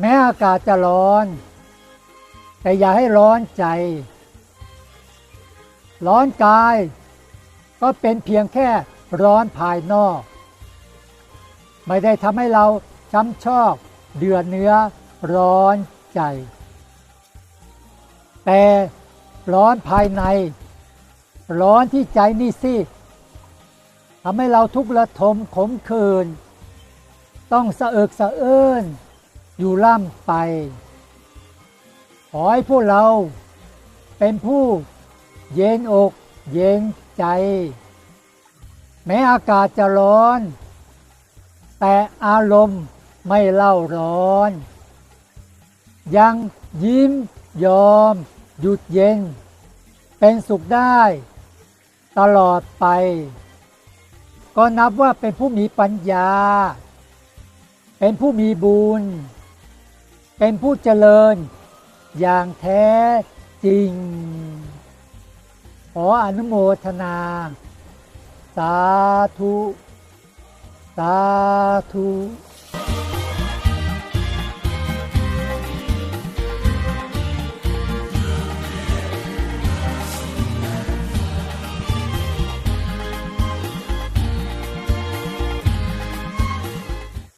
แม้อากาศจะร้อน แต่อย่าให้ร้อนใจ ร้อนกาย ก็เป็นเพียงแค่ร้อนภายนอก ไม่ได้ทำให้เราช้ำชอกเดือดเนื้อร้อนใจ แต่ร้อนภายใน ร้อนที่ใจนี่สิทำให้เราทุกข์ระทมขมขื่นต้องสะเอิกสะเอิ้น อยู่ล่ำไป ขอให้พวกเราเป็นผู้เย็นอกเย็นใจ แม้อากาศจะร้อน แต่อารมณ์ไม่เล่าร้อน ยังยิ้มยอม หยุดเย็น เป็นสุขได้ ตลอดไป ก็นับว่าเป็นผู้มีปัญญา เป็นผู้มีบุญ เป็นผู้เจริญอย่างแท้จริง ขออนุโมทนา สาธุ สาธุ